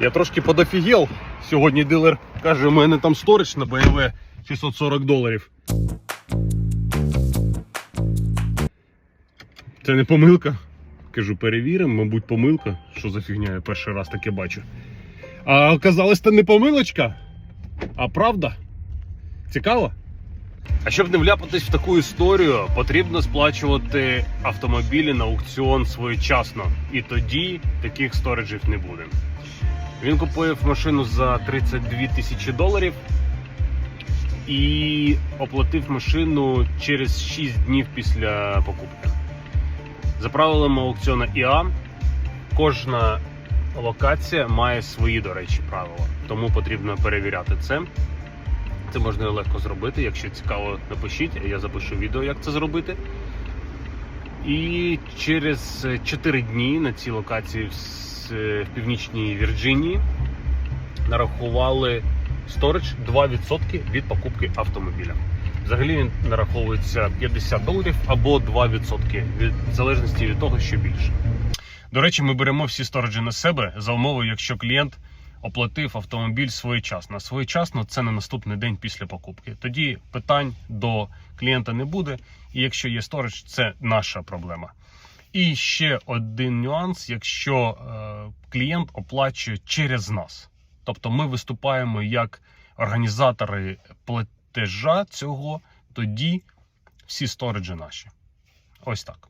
Я трошки подофігел. Сьогодні дилер каже, у мене там сторич на BMW 640 доларів. Це не помилка. Кажу, перевіримо, мабуть, помилка. Що за фігня, я перший раз таке бачу. А оказалось, це не помилочка, а правда. Цікаво? А щоб не вляпатись в таку історію, потрібно сплачувати автомобілі на аукціон своєчасно. І тоді таких сториджів не буде. Він купив машину за 32 тисячі доларів і оплатив машину через 6 днів після покупки. За правилами аукціону ІА, кожна локація має свої, до речі, правила. Тому потрібно перевіряти це. Це можна легко зробити. Якщо цікаво, напишіть, я запишу відео, як це зробити. І через 4 дні на цій локації в, північній Вірджинії нарахували сторич 2% від покупки автомобіля. Взагалі він нараховується 50 доларів або 2% від в залежності від того, що більше. До речі, ми беремо всі сториджі на себе за умовою, якщо клієнт оплатив автомобіль своєчасно. Своєчасно це на наступний день після покупки. Тоді питань до клієнта не буде. І якщо є сторож, це наша проблема. І ще один нюанс: якщо е, клієнт оплачує через нас, тобто ми виступаємо як організатори платежа цього, тоді всі сториджі наші. Ось так.